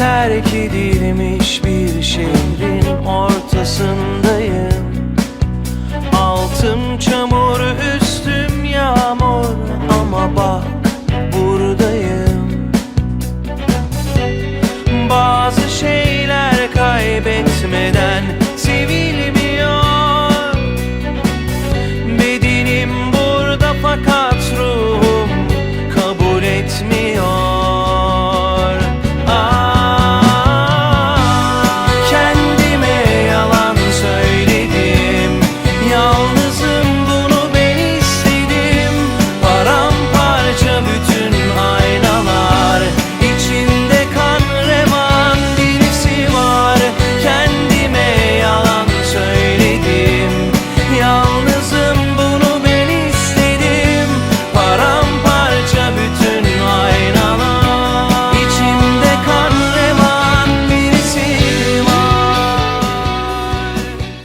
Terk edilmiş bir şey.